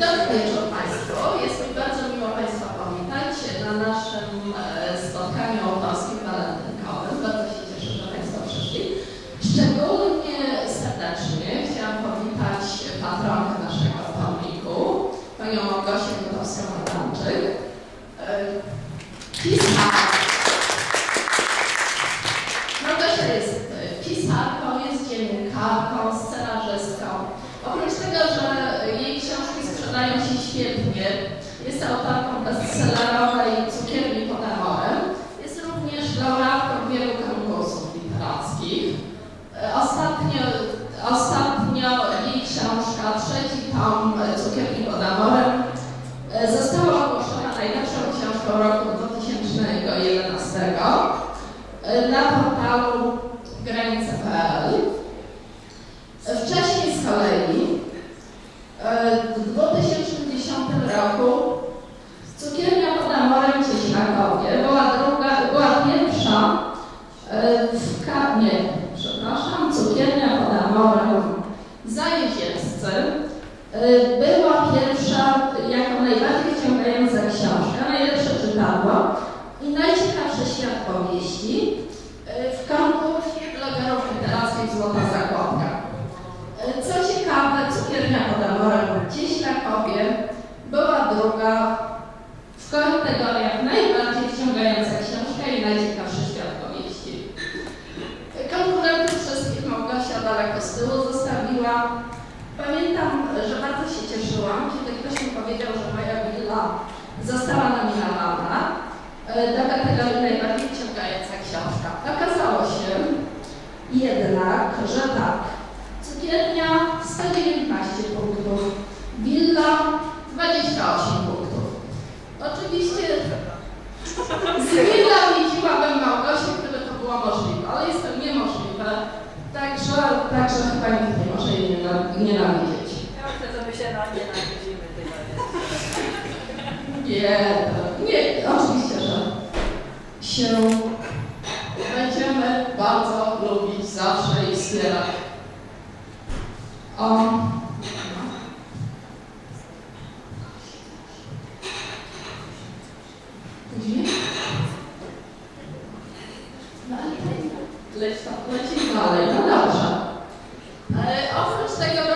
Dotyczą Państwo, E, dla najbardziej wciągająca książka. Okazało się jednak, że tak, cukiernia 119 punktów, willa 28 punktów. Oczywiście z willa liczyłabym Małgosię, gdyby to było możliwe, ale jest to niemożliwe, także, także chyba nikt nie może jej nienawidzieć. Ja myślę, że my się nienawidzimy. Nie, nie, oczywiście się będziemy bardzo lubić zawsze i wspierać. A później? Dalej. Leci, leci dalej, no dobrze. E, oprócz tego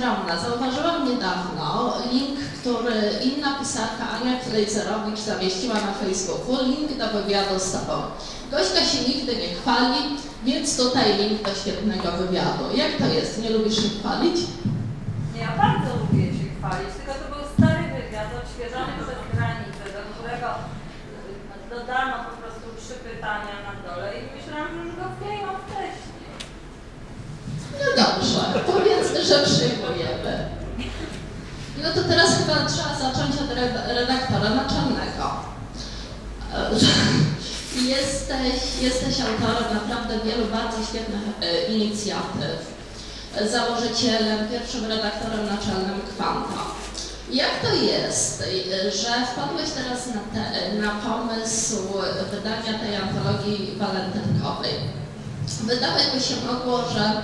Zauważyłam niedawno link, który inna pisarka Ania Klejcerowicz zamieściła na Facebooku, link do wywiadu z tobą. Gośka się nigdy nie chwali, więc tutaj link do świetnego wywiadu. Jak to jest? Nie lubisz się chwalić? Ja bardzo lubię się chwalić, tylko to był stary wywiad odświeżony przez granicę, do którego e, dodano po prostu trzy pytania na dole i myślałam, że już go wklejam wtedy. No dobrze, powiedzmy, że przyjmujemy. No to teraz chyba trzeba zacząć od redaktora naczelnego. E, jesteś, jesteś autorem naprawdę wielu bardzo świetnych e, inicjatyw założycielem, pierwszym redaktorem naczelnym Kwanta. Jak to jest, e, że wpadłeś teraz na, te, na pomysł wydania tej antologii walentynkowej? Wydawało się mogło, że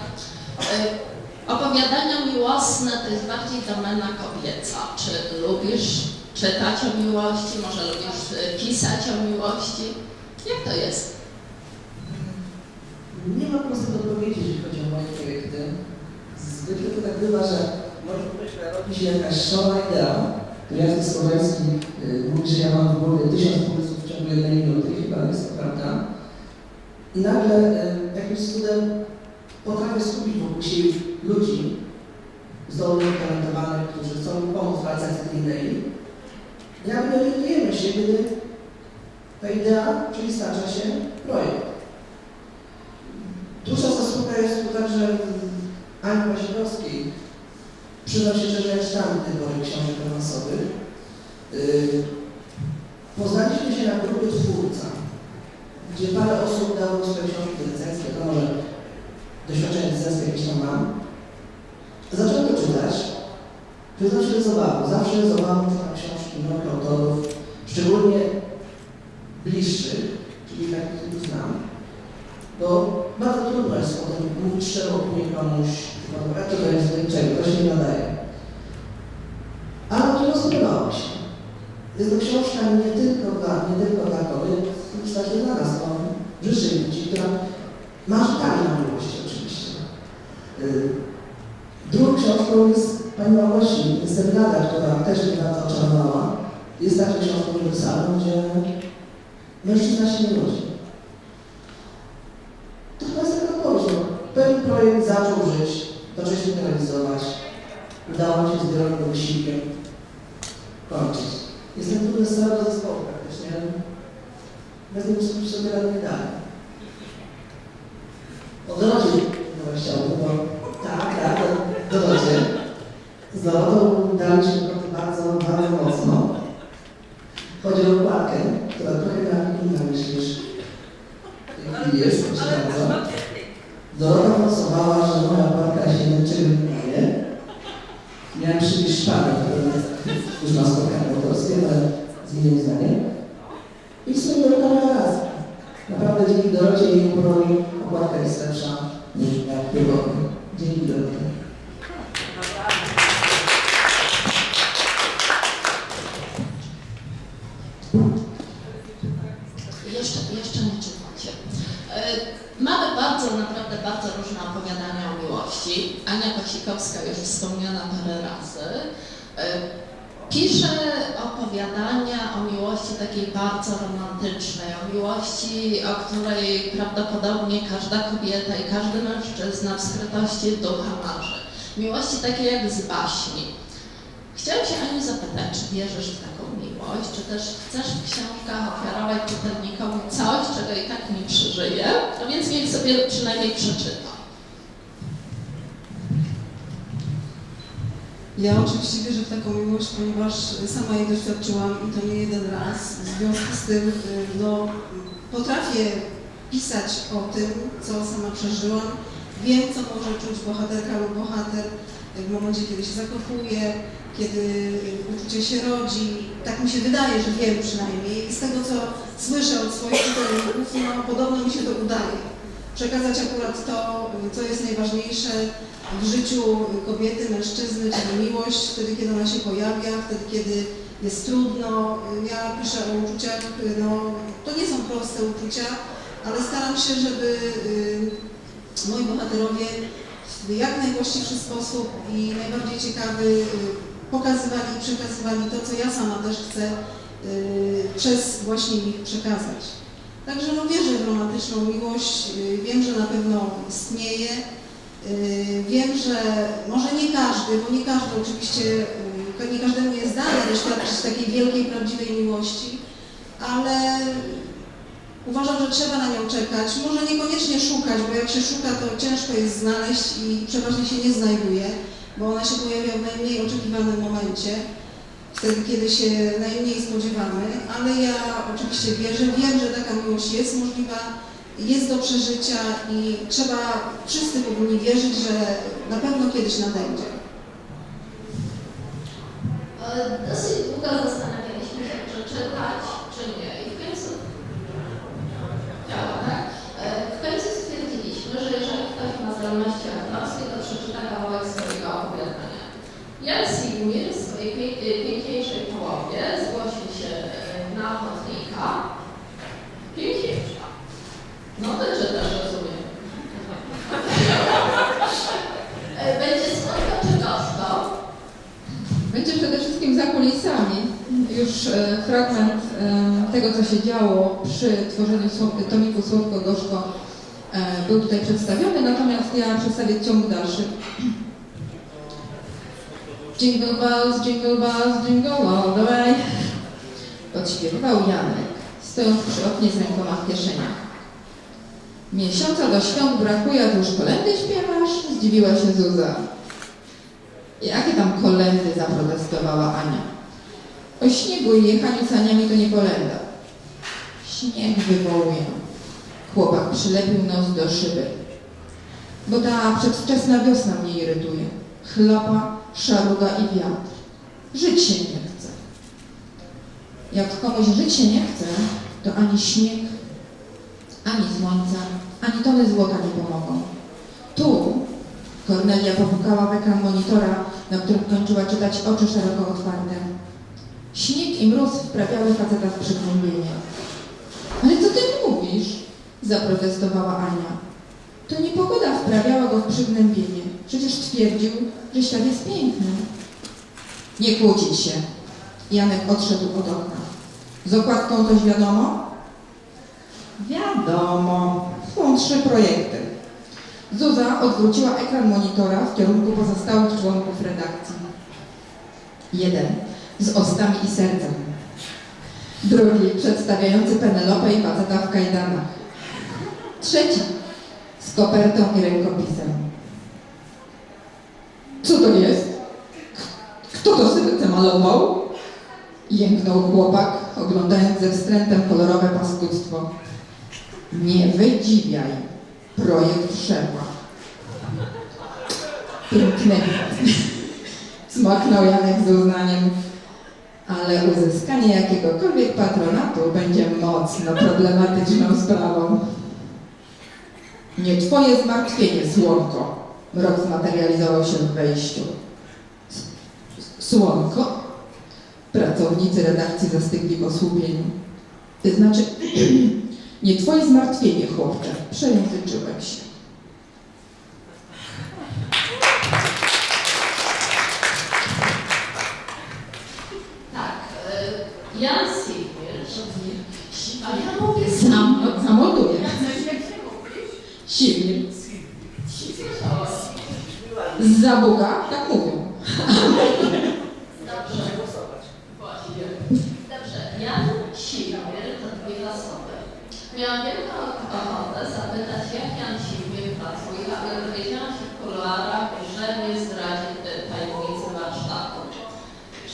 opowiadania miłosne to jest bardziej domena kobieca. Czy lubisz czytać o miłości, może lubisz e, pisać o miłości? Jak to jest? Nie ma prostej odpowiedzi, jeśli chodzi o moje projekty. Zwykle to tak bywa, że może myślę, robi się jakaś szalona idea, to Jacek Słoweński mówi, że ja mam w głowie tysiąc pomysłów w ciągu jednej minuty chyba jest to prawda. I nagle y, jakimś cudem potrafię skupić wokół siebie ludzi zdolnych, talentowanych, którzy chcą pomóc w realizacji tej idei. I nagle orientujemy się, kiedy ta idea, czyli stacza się projekt. Dusza zasługa jest tu także Ani Wasilowskiej. Przyznam się, że ja czytałem tej pory książek romansowych. Yy, poznaliśmy się na grupie twórca, gdzie parę osób dało swoje książki recenzje, to może doświadczenie recenzje jakieś tam mam. Zacząłem to czytać. Przyznam się z obawą. Zawsze z obawą czytam książki nowych autorów, szczególnie bliższych, czyli takich, których znam. Bo bardzo trudno jest potem mówić szeroko komuś, jak to jest do niczego, to się nie nadaje. Ale to mi się. Jest to książka nie tylko dla, nie tylko dla kobiet, w zasadzie dla nas, bo życzę ludzi, która marzy tak na miłości oczywiście. Yy. Drugą książką jest Pani Seminada, która też mnie bardzo oczarowała. Jest także książką uniwersalną, gdzie mężczyzna się nie rodzi. To chyba jest taka. No. Pewien projekt zaczął żyć, zaczęliśmy go realizować. Udało mi się z wielkim wysiłkiem kończyć. Jestem trudny z całego zespołu praktycznie. Bez niego sobie rady nie dalej. O Dorocie no chciałbym, bo tak, tak, o Dorocie. Z Dorotą daliśmy kroki bardzo, bardzo mocno. Chodzi o okładkę, która trochę inna niż niż w tej chwili jest, proszę bardzo. Dorota forsowała, że moja okładka się niczego nie daje. Miałem przywieźć szpadę, który już na spotkaniu autorskie, ale zmieniłem zdanie. I w sumie Dorota miała rację. Naprawdę dzięki Dorocie i jej uporowi okładka jest lepsza niż jak pierwotnie. Dzięki Dorocie. Jeszcze, jeszcze nie czytacie. E, Mamy bardzo, naprawdę bardzo różne opowiadania o miłości. Ania Pasikowska, już wspomniana parę razy, e, pisze opowiadania o miłości takiej bardzo romantycznej, o miłości, o której prawdopodobnie każda kobieta i każdy mężczyzna w skrytości ducha marzy. Miłości takiej jak z baśni. Chciałam się Aniu zapytać, czy wierzysz w taką miłość, czy też chcesz w książkach ofiarować czytelnikowi coś, czego i tak nie przeżyje, a więc niech sobie przynajmniej przeczyta. Ja oczywiście wierzę w taką miłość, ponieważ sama jej doświadczyłam i to nie jeden raz. W związku z tym y, no, potrafię pisać o tym, co sama przeżyłam. Wiem, co może czuć bohaterka lub bohater w momencie, kiedy się zakochuje, kiedy y, uczucie się rodzi. Tak mi się wydaje, że wiem przynajmniej. Z tego, co słyszę od swoich czytelników, no, podobno mi się to udaje. Przekazać akurat to, co jest najważniejsze, w życiu kobiety, mężczyzny, czyli miłość, wtedy kiedy ona się pojawia, wtedy kiedy jest trudno. Ja piszę o uczuciach, no to nie są proste uczucia, ale staram się, żeby y, moi bohaterowie w jak najwłaściwszy sposób i najbardziej ciekawy y, pokazywali i przekazywali to, co ja sama też chcę y, przez właśnie ich przekazać. Także no wierzę w romantyczną miłość, y, wiem, że na pewno istnieje. Yy, Wiem, że może nie każdy, bo nie każdy oczywiście, yy, nie każdemu jest dane doświadczyć takiej wielkiej, prawdziwej miłości, ale uważam, że trzeba na nią czekać. Może niekoniecznie szukać, bo jak się szuka, to ciężko jest znaleźć i przeważnie się nie znajduje, bo ona się pojawia w najmniej oczekiwanym momencie. Wtedy, kiedy się najmniej spodziewamy, ale ja oczywiście wierzę, wiem, że taka miłość jest możliwa, jest do przeżycia i trzeba, wszyscy powinni wierzyć, że na pewno kiedyś nadejdzie. E, Dosyć długo zastanawialiśmy się, czy czytać, czy nie. I w końcu działa, tak? E, W końcu stwierdziliśmy, że jeżeli ktoś ma zdolności aktorskie, to przeczyta kawałek swojego opowiadania. Jan Sigmir w swojej pie- e, piękniejszej połowie zgłosił się e, na ochotnika. Piękniejsza. No to czytasz, rozumiem. E, Będzie słodko czy gorzko? Będzie przede wszystkim za kulisami. Już e, fragment e, tego, co się działo przy tworzeniu tomiku Słodko-Gorzko e, był tutaj przedstawiony, natomiast ja przedstawię ciąg dalszy. Jingle bells, jingle bells, jingle all the way. Podśpiewywał Janek, stojąc przy oknie z rękoma w kieszeniach. Miesiąca do świąt brakuje, a tu już kolendy śpiewasz? Zdziwiła się Zuza. Jakie tam kolendy zaprotestowała Ania? O śniegu i jechaniu saniami to nie kolenda. Śnieg wywołuje. Chłopak przylepił nos do szyby. Bo ta przedwczesna wiosna mnie irytuje. Chlapa, szaruga i wiatr. Żyć się nie chce. Jak komuś żyć się nie chce, to ani śnieg, ani słońce, ani tony złota nie pomogą. Tu Kornelia popukała w ekran monitora, na którym kończyła czytać oczy szeroko otwarte. Śnieg i mróz wprawiały faceta w przygnębienie. Ale co ty mówisz? zaprotestowała Ania. To nie pogoda wprawiała go w przygnębienie. Przecież twierdził, że świat jest piękny. Nie kłócić się. Janek odszedł od okna. Z okładką coś wiadomo? Wiadomo. Są trzy projekty. Zuza odwróciła ekran monitora w kierunku pozostałych członków redakcji. Jeden z ostami i sercem. Drugi przedstawiający Penelopę i faceta w kajdanach. Trzeci z kopertą i rękopisem. Co to jest? Kto to serce malował? Jęknął chłopak, oglądając ze wstrętem kolorowe paskudztwo. Nie wydziwiaj. Projekt szefa. Piękny. Smaknął Janek z uznaniem. Ale uzyskanie jakiegokolwiek patronatu będzie mocno problematyczną sprawą. Nie twoje zmartwienie, słonko. Mrok zmaterializował się w wejściu. Słonko? Pracownicy redakcji zastygli w osłupieniu. To znaczy, nie twoje zmartwienie, chłopcze. Przejęzyczyłem się. Tak, e, Jan Sigmir, a ja mówię sam, No, zamoduję. coś jak się mówisz? Silnie. Słyszałam. Z zabuga, tak mówią. Dobrze, właśnie. Dobrze, Jan Sigmir to dwie osoby. Miałam wielką ochotę zapytać, jak Jan Sigmir pracuje, ale dowiedziałam się w kuluarach, że nie zdradzi e, tajemnicy warsztatu.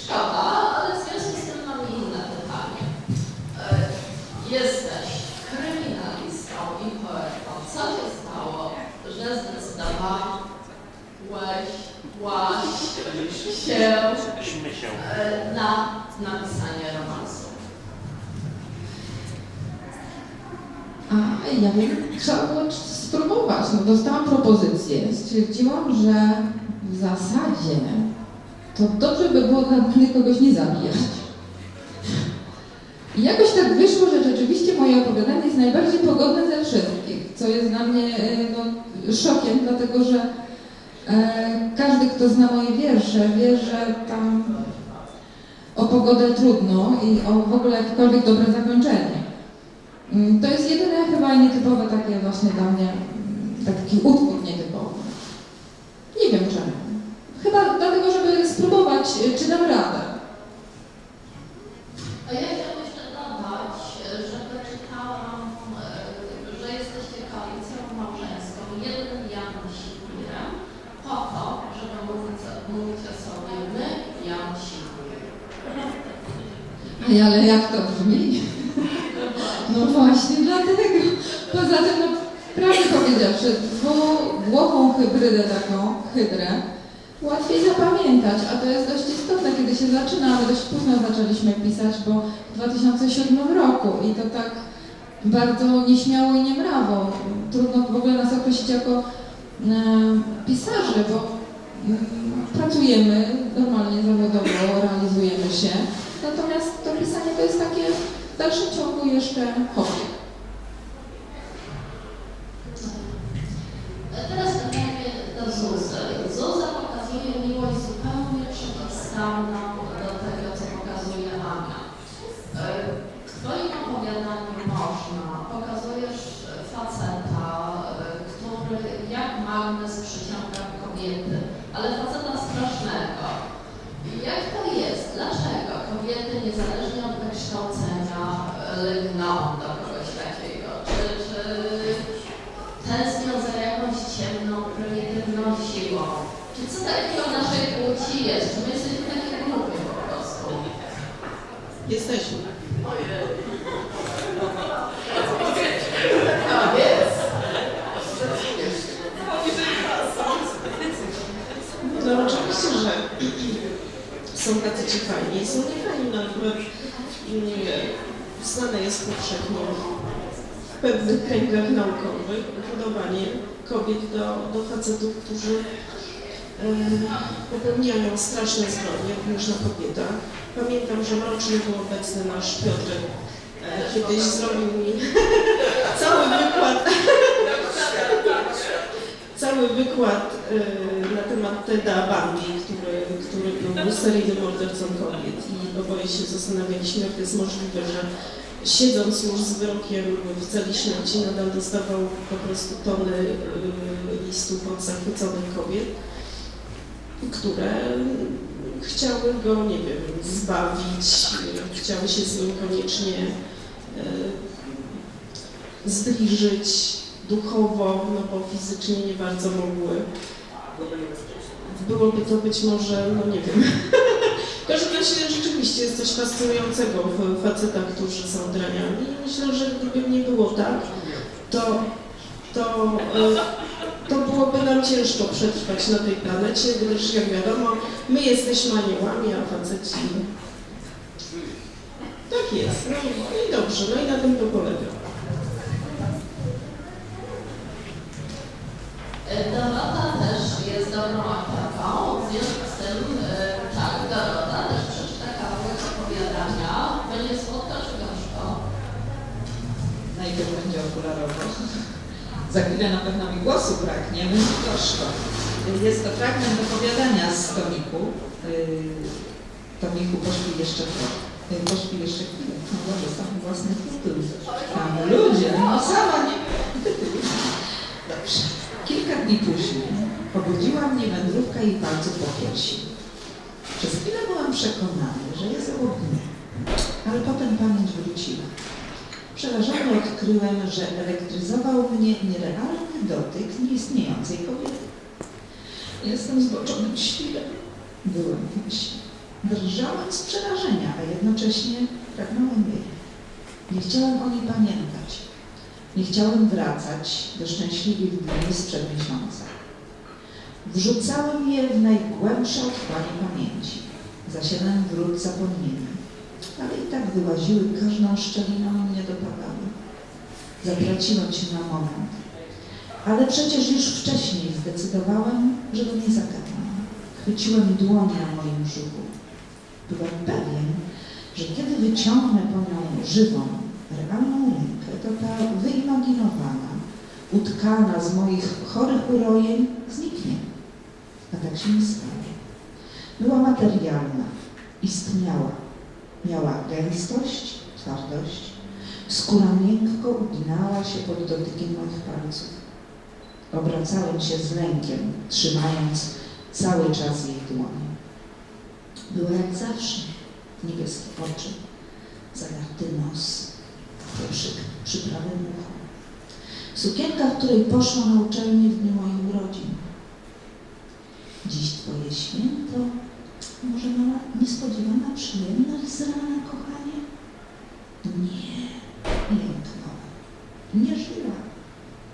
Szkoda, ale w związku z tym mam inne pytanie. E, Jesteś kryminalistą i poetą. Co się stało, że zdecydowałeś łaś się e, na napisanie romansu? A ja wiem, trzeba było spróbować. No, dostałam propozycję. Stwierdziłam, że w zasadzie to dobrze by było dla mnie kogoś nie zabijać. I jakoś tak wyszło, że rzeczywiście moje opowiadanie jest najbardziej pogodne ze wszystkich, co jest dla mnie e, no, szokiem, dlatego że e, każdy, kto zna moje wiersze, wie, że tam o pogodę trudno i o w ogóle jakiekolwiek dobre zakończenie. Mm, To jest jedyne chyba nietypowe takie właśnie dla mnie, mm, taki utwór nietypowy. Nie wiem czemu. Chyba dlatego, żeby spróbować, y, czy dam radę. A ja chciałam jeszcze dodać, że wyczytałam, e, że jesteście koalicją małżeńską, jednym Janem Sigmirem, po to, żeby mówić, mówić o sobie my, Jan Sigmir. Ej, ale jak to brzmi? No właśnie dlatego. Poza tym, no, prawdę powiedziawszy, dwugłową hybrydę taką, hydrę, łatwiej zapamiętać, a to jest dość istotne, kiedy się zaczyna, my dość późno zaczęliśmy pisać, bo w 2007 roku i to tak bardzo nieśmiało i niemrawo. Trudno w ogóle nas określić jako e, pisarzy, bo mm, pracujemy normalnie zawodowo, realizujemy się, natomiast to pisanie to jest takie w dalszym ciągu jeszcze hobby. Teraz pytanie do Zuzy. Zuza pokazuje miłość zupełnie przeciwstawną do tego, co pokazuje Ania. E, W Twoim opowiadaniu można, pokazujesz faceta, e, który jak magnes przyciąga kobiety, ale faceta strasznego. I Jak to jest? Dlaczego kobiety niezależnie od wykształcenia lgną do kogoś takiego? Czy, czy tęsknią za jakąś ciemną, prymitywną siłą. Czy co takiego w naszej płci jest? Czy my jesteśmy takie grupy po prostu? Jesteśmy. No jest. No oczywiście, że są tacy ci fajni, są niefajni, no akurat mm, znane jest powszechnie w pewnych kręgach naukowych upodobaniem kobiet do, do facetów, którzy e, popełniają straszne zbrodnie, również na kobietach. Pamiętam, że mrocznie był obecny nasz Piotr, e, kiedyś zrobił mi cały wykład cały wykład y, na temat Teda Bundy, który, który był seryjnym mordercą kobiet i oboje się zastanawialiśmy, jak jest możliwe, że siedząc już z wyrokiem w celi śmierci nadal dostawał po prostu tony y, listów od zachwyconych kobiet, które chciały go, nie wiem, zbawić, y, chciały się z nim koniecznie y, zbliżyć duchowo, no bo fizycznie nie bardzo mogły. Byłoby to być może, no nie wiem. W każdym razie rzeczywiście jest coś fascynującego w facetach, którzy są draniami. Myślę, że gdyby nie było tak, to, to, e, to byłoby nam ciężko przetrwać na tej planecie, gdyż jak wiadomo, my jesteśmy aniołami, a faceci... Tak jest. No i dobrze, no i na tym to polega. Dorota też jest dobrą aktorką, w związku z tym, e, tak, Dorota też przeczyta kawałek opowiadania. Będzie słodko czy gorzko? Najpierw będzie okularowo. Za chwilę na pewno mi głosu braknie, będzie gorzko. Jest to fragment opowiadania z tomiku. Yy, Tomiku poszli jeszcze yy, poszli jeszcze chwilę. No dobrze, sam własny tytuł. Tam ludzie, no sama nie tytuł. Dobrze. Kilka dni później obudziła mnie wędrówka jej palców po piersi. Przez chwilę byłam przekonany, że jest obok mnie, ale potem pamięć wróciła. Przerażony odkryłem, że elektryzował mnie nierealny dotyk nieistniejącej kobiety. Jestem zboczonym świrem. Byłem właśnie. Drżałem z przerażenia, a jednocześnie pragnąłem jej. Nie chciałem o niej pamiętać. Nie chciałem wracać do szczęśliwych dni sprzed miesiąca. Wrzucałem je w najgłębsze otchłanie pamięci. Zasiadałem wrót zapomnienia. Ale i tak wyłaziły każdą szczeliną i mnie dopadały. Zatraciłem się na moment. Ale przecież już wcześniej zdecydowałem, że go nie zagadnę. Chwyciłem dłoń na moim brzuchu. Byłem pewien, że kiedy wyciągnę po nią żywą, realną rękę, to ta wyimaginowana, utkana z moich chorych urojeń zniknie. A tak się nie stało. Była materialna, istniała. Miała gęstość, twardość. Skóra miękko uginała się pod dotykiem moich palców. Obracałem się z lękiem, trzymając cały czas jej dłonie. Była jak zawsze. Niebieskie oczy, zadarty nos, pieprzyk przy prawym uchu. Sukienka, w której poszła na uczelnię w dniu moich urodzin. Dziś Twoje święto, może mała niespodziewana przyjemność z rana, kochanie? Nie, jęknąłem. Nie żyła.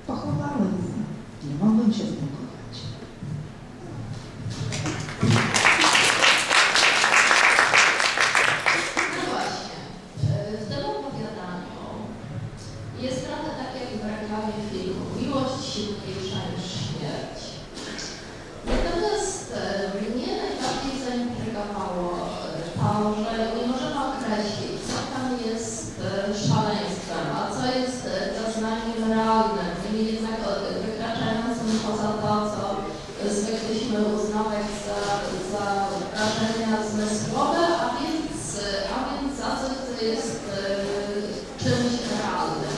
Pochowałem ją. Nie mogłem się z nią kochać. No właśnie, e, w tym opowiadaniu jest trochę tak jak w reklamie filmu. Miłość silniejsza niż śmierć. Natomiast e, mnie najbardziej zaintrygowało e, to, że nie możemy określić, co tam jest e, szaleństwem, a co jest e, doznaniem realnym, niemniej jednak e, wykraczającym poza to, co zwykliśmy uznawać za, za wrażenia zmysłowe, a więc, a więc za coś, co jest e, czymś realnym.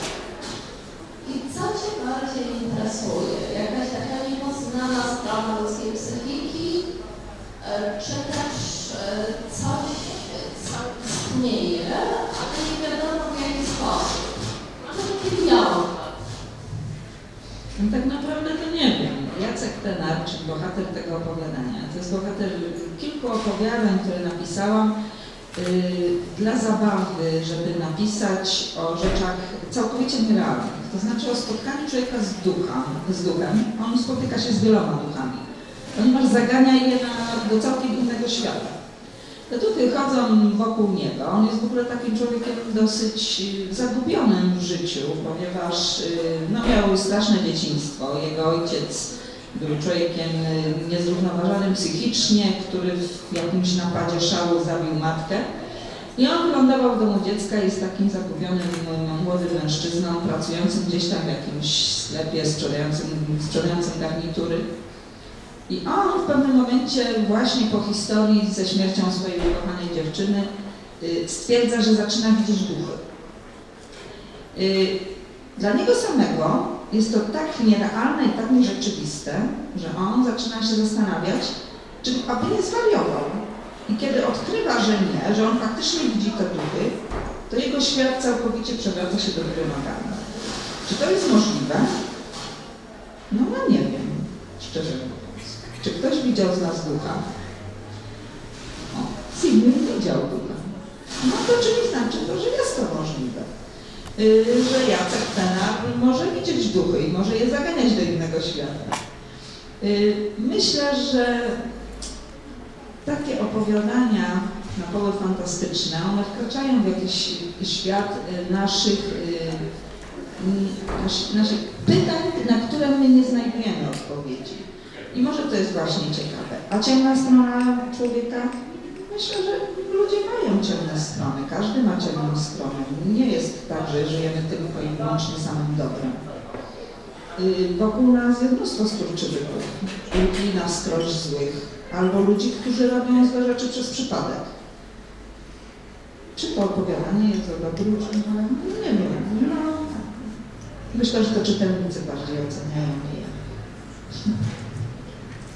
I co Cię bardziej interesuje? Jakaś taka niepoznana strona ludzkiej psychiki, e, czy też e, coś, co istnieje, ale nie wiadomo w jaki sposób? Może taki dialog. No tak naprawdę to nie wiem. Jacek Tenar, czyli bohater tego opowiadania, to jest bohater kilku opowiadań, które napisałam yy, dla zabawy, żeby napisać o rzeczach całkowicie nierealnych. To znaczy o spotkaniu człowieka z, ducha, z duchem. On spotyka się z wieloma duchami, ponieważ zagania je na, do całkiem innego świata. Duchy chodzą wokół niego. On jest w ogóle takim człowiekiem dosyć y, zagubionym w życiu, ponieważ y, no, miał straszne dzieciństwo. Jego ojciec był człowiekiem y, niezrównoważonym psychicznie, który w jakimś napadzie szału zabił matkę. I on wylądował w domu dziecka, jest takim zagubionym młodym mężczyzną, pracującym gdzieś tam w jakimś sklepie, sprzedającym, sprzedającym garnitury. I on w pewnym momencie, właśnie po historii ze śmiercią swojej ukochanej dziewczyny, y, stwierdza, że zaczyna widzieć duchy. Y, Dla niego samego jest to tak nierealne i tak nierzeczywiste, że on zaczyna się zastanawiać, czy aby nie zwariował. I kiedy odkrywa, że nie, że on faktycznie widzi te duchy, to jego świat całkowicie przewraca się do góry nogami. Czy to jest możliwe? No, no nie wiem, szczerze mówiąc. Czy ktoś widział z nas ducha? O, Sigmund widział ducha. No to czyli znaczy to, że jest to możliwe. Yy, że Jacek Tenar może widzieć duchy i może je zaganiać do innego świata. Yy, myślę, że opowiadania na poły fantastyczne, one wkraczają w jakiś świat y, naszych, nas- naszych pytań, na które my nie znajdujemy odpowiedzi. I może to jest właśnie ciekawe. A ciemna strona człowieka? Myślę, że ludzie mają ciemne strony. Każdy ma ciemną stronę. Nie jest tak, że żyjemy tylko i wyłącznie samym dobrem. Y, Wokół nas jest mnóstwo skurczybyków, ludzi na wskroś złych, albo ludzi, którzy robią złe rzeczy przez przypadek. Czy to opowiadanie jest o czy? No nie wiem. No, myślę, że to czytelnicy bardziej oceniają, nie ja.